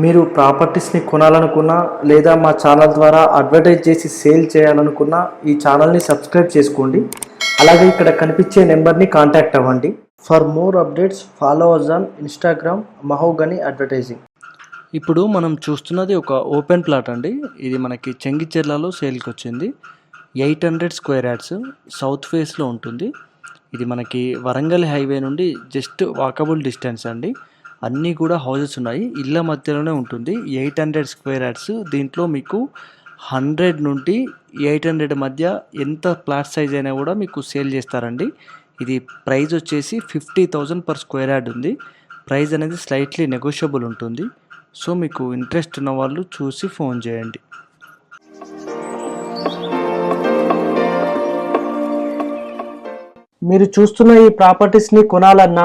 మీరు ప్రాపర్టీస్ని కొనాలనుకున్నా లేదా మా ఛానల్ ద్వారా అడ్వర్టైజ్ చేసి సేల్ చేయాలనుకున్నా ఈ ఛానల్ని సబ్స్క్రైబ్ చేసుకోండి. అలాగే ఇక్కడ కనిపించే నెంబర్ని కాంటాక్ట్ అవ్వండి. For more updates follow us on Instagram Mahogany Advertising. ఇప్పుడు మనం చూస్తున్నది ఒక ఓపెన్ ప్లాట్ అండి. ఇది మనకి చెంగిచెర్లలో సేల్కి వచ్చింది. Eight hundred square yards south ఫేస్లో ఉంటుంది. ఇది మనకి వరంగల్ హైవే నుండి జస్ట్ వాకబుల్ డిస్టెన్స్ అండి. అన్నీ కూడా హౌజెస్ ఉన్నాయి. ఇళ్ళ మధ్యలోనే ఉంటుంది. Eight hundred square yards. దీంట్లో మీకు హండ్రెడ్ నుండి ఎయిట్ హండ్రెడ్ మధ్య ఎంత ప్లాట్ సైజ్ అయినా కూడా మీకు సేల్ చేస్తారండి. ఇది ప్రైస్ వచ్చేసి fifty thousand per square yard ఉంది. ప్రైస్ అనేది స్లైట్లీ నెగోషియబుల్ ఉంటుంది. సో మీకు ఇంట్రెస్ట్ ఉన్న వాళ్ళు చూసి ఫోన్ చేయండి. మీరు చూస్తున్న ఈ ప్రాపర్టీస్ని కొనాలన్నా